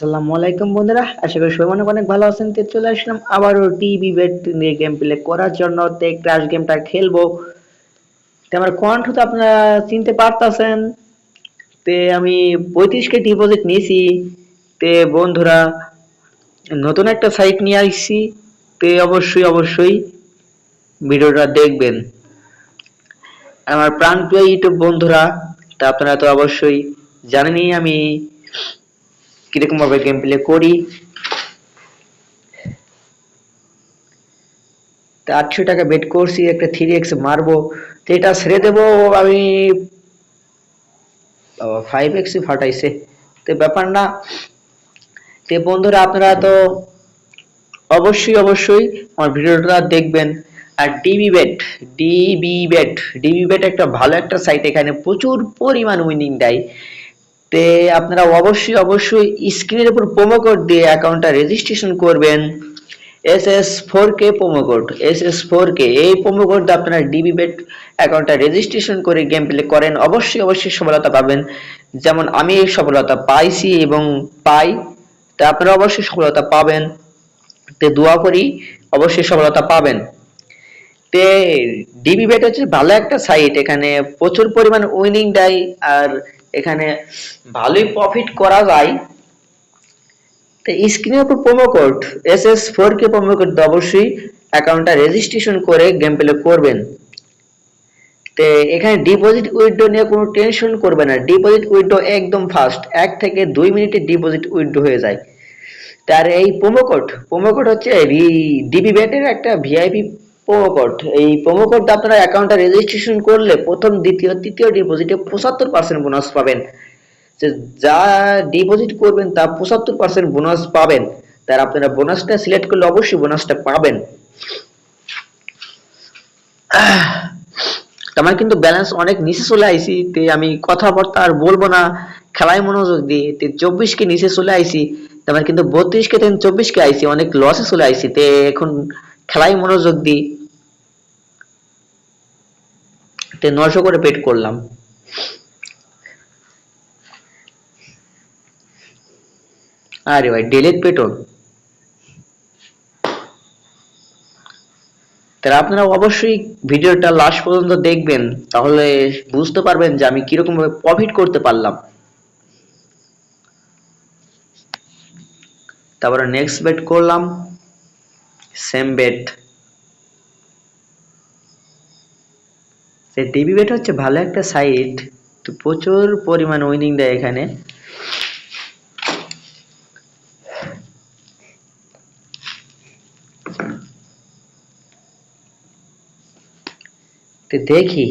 আসসালামু আলাইকুম বন্ধুরা, আশা করি সবাই অনেক অনেক ভালো আছেন। তো চলে আসলাম আবারও টিভি বেট নিয়ে গেম প্লে করার জন্য। তো ক্রাশ গেমটা খেলব। তো আমার কণ্ঠ তো আপনারা চিনতে পারতেছেন। তে আমি পঁয়ত্রিশকে ডিপোজিট নিয়েছি। তে বন্ধুরা, নতুন একটা সাইট নিয়ে আসছি। তে অবশ্যই অবশ্যই ভিডিওটা দেখবেন। আমার প্রাণপ্রিয় ইউটিউব বন্ধুরা, তা আপনারা তো অবশ্যই জানেনই আমি। কীরকম ভাবে গেম প্লে করি? তা আটশো টাকা বেট করছি, একটা থ্রি এক্স মারবো। তো এটা ছেড়ে দেবো, আমি ফাইভ এক্স ফাটাইছে। তো ব্যাপার না। তো বন্ধুরা, আপনারা তো অবশ্যই অবশ্যই আমার ভিডিওটা দেখবেন। আর DB bet DB bet DB bet একটা ভালো একটা সাইট এখানে প্রচুর পরিমাণ উইনিং দেয়। তে আপনারা অবশ্যই অবশ্যই স্ক্রিনের উপর প্রোমো কোড দিয়ে অ্যাকাউন্টটা রেজিস্ট্রেশন করবেন। S S four K promo code S S four K এই প্রোমো কোড আপনারা ডিবি বেট অ্যাকাউন্টটা রেজিস্ট্রেশন করে গেম প্লে করেন। অবশ্যই অবশ্যই সফলতা পাবেন। যেমন আমি এই সফলতা পাইছি এবং পাই, তা আপনারা অবশ্যই সফলতা পাবেন। তে দোয়া করি, অবশ্যই সফলতা পাবেন। তে ডিবি বেট হচ্ছে ভালো একটা সাইট এখানে প্রচুর পরিমাণ উইনিং দেয়। আর এখানে ভালোই প্রফিট করা যায়। তো স্ক্রিনের উপর promo code S S four K promo code অবশ্যই অ্যাকাউন্টটা রেজিস্ট্রেশন করে গেম প্লে করবেন। তো এখানে ডিপোজিট উইথড্র নিয়ে কোনো টেনশন করবে না। ডিপোজিট উইথড্র একদম ফাস্ট এক থেকে দুই মিনিটে ডিপোজিট উইথড্র হয়ে যায়। তার এই প্রোমো কোড প্রোমো কোড হচ্ছে ডিবি ব্যাটের একটা ভিআইপি প্রোমো এই প্রোমো কোড আপনারা অ্যাকাউন্টটা রেজিস্ট্রেশন করলে প্রথম, দ্বিতীয়, তৃতীয় ডিপোজিটে পঁচাত্তর পার্সেন্ট বোনাস পাবেন। যে ডিপোজিট করবেন, তা পঁচাত্তর পার্সেন্ট বোনাস পাবেন। তার আপনারা বোনাসটা সিলেক্ট করলে অবশ্যই বোনাসটা পাবেন। আমার কিন্তু ব্যালেন্স অনেক নিচে চলে আইছি তে আমি কথাবার্তা আর বলব না খেলায় মনোযোগ দিয়ে। তে চব্বিশ কে নিচে চলে আইছি আমার কিন্তু বত্রিশ কে তেন চব্বিশ কে আইছি অনেক লসে চলে আইছি তে এখন খেলায় মনোযোগ দিই তে নশো করে পেট করলাম। আরে ভাই ডেলিট পেট্রোল। তাহলে আপনারা অবশ্যই ভিডিওটা লাস্ট পর্যন্ত দেখবেন, তাহলে বুঝতে পারবেন যে আমি কীরকম ভাবে প্রফিট করতে পারলাম। তারপরে নেক্সট বেট করলাম সেম বেট ডিবি বেট হচ্ছে ভালো একটা সাইট তো প্রচুর পরিমাণ উইনিং দেয় এখানে। তো দেখি।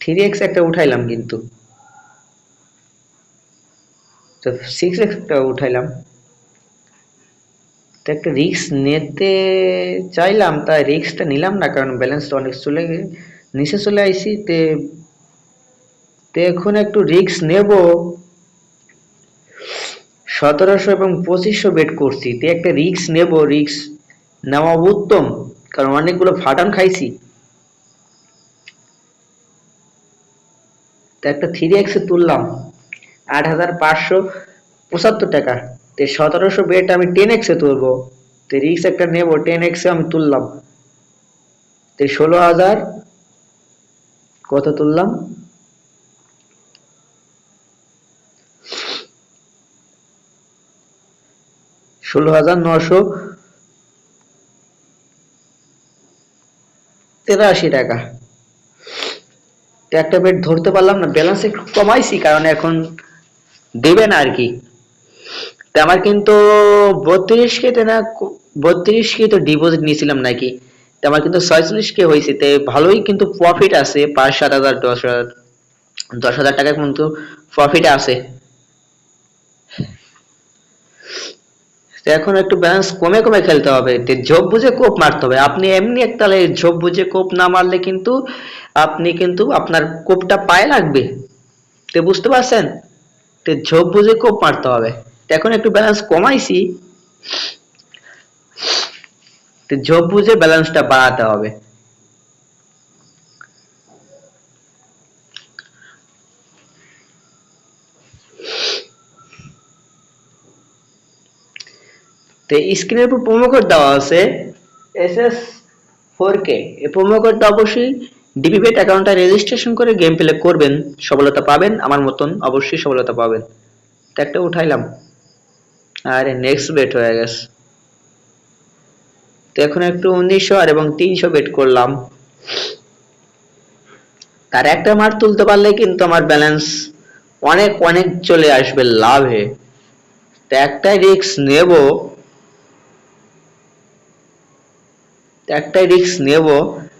থ্রি এক্স একটা উঠাইলাম কিন্তু। তো সিক্স এক্সটা উঠাইলাম। তো একটা রিক্স নিতে চাইলাম, তাই রিক্সটা নিলাম না, কারণ ব্যালেন্সটা অনেক চলে নিচে চলে আইসি, তে তে এখন একটু রিক্স নেব। সতেরোশো এবং পঁচিশশো বেট করছি, তে একটা রিক্স নেব রিক্স নেওয়া উত্তম, কারণ অনেকগুলো ফাটান খাইছি। তো একটা থ্রি এক্সে তুললাম, আট হাজার পাঁচশো পঁচাত্তর টাকা। তো সতেরোশো বেট আমি টেন এক্সে তুলবো। তো রিক্স একটা নেব টেন এক্সে আমি তুললাম। তো ষোলো হাজার কত তুললাম? ষোলো হাজার নশো তেরাশি টাকা। তো একটা বেড ধরতে পারলাম না ব্যালেন্স একটু কমাইছি, কারণ এখন দেবে না আর কি। আমার কিন্তু বত্রিশ কে না বত্রিশ কে তো ডিপোজিট নিয়েছিলাম নাকি? তো আমার কিন্তু ছয়চল্লিশ কে হয়েছে, তো ভালোই কিন্তু প্রফিট আছে, পাঁচ সাত হাজার, দশ হাজার দশ হাজার টাকা কিন্তু প্রফিট আছে। এখন একটু ব্যালেন্স কমে কমে খেলতে হবে ঝোপ বুঝে কোপ মারতে হবে। আপনি এমনি একটা ঝোপ বুঝে কোপ না মারলে কিন্তু আপনি কিন্তু আপনার কোপটা পায়ে লাগবে। তো বুঝতে পারছেন? তো ঝোপ বুঝে কোপ মারতে হবে। এখন একটু ব্যালেন্স কমাইছি। তো ঝোপ বুঝে ব্যালেন্সটা বাড়াতে হবে। তো স্ক্রিনের উপর প্রোমো কোড দেওয়া আছে এস এস ফোর কে এই প্রোমো কোডটা অবশ্যই ডিবিবেট অ্যাকাউন্টটা রেজিস্ট্রেশন করে গেম প্লে করবেন। সফলতা পাবেন, আমার মতন অবশ্যই সফলতা পাবেন। তো একটা উঠাইলাম। আরে নেক্সট বেট হয়ে গেছে। তো এখন একটু উনিশশো আর এবং তিনশো বেট করলাম। তার একটা মার তুলতে পারলে কিন্তু আমার ব্যালেন্স অনেক অনেক চলে আসবে লাভে। তো একটাই রিক্স নেব। তো একটাই রিস্ক নেব।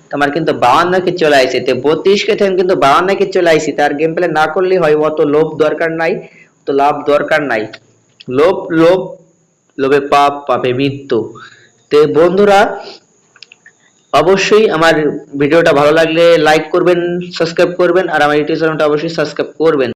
তো আমার কিন্তু বাউান্ন কে চলে আইছে তো বত্রিশ কে থেকে কিন্তু বাউান্ন কে চলে আইছি তার গেম প্লে না করলেই হয় অত লোভ দরকার নাই তো লাভ দরকার নাই। লোভ লোভ, লোভে পাপ, পাপে মৃত্যু। তো বন্ধুরা, অবশ্যই আমার ভিডিওটা ভালো লাগলে লাইক করবেন সাবস্ক্রাইব করবেন, আর আমার ইউটিউব চ্যানেলটা অবশ্যই সাবস্ক্রাইব করবেন।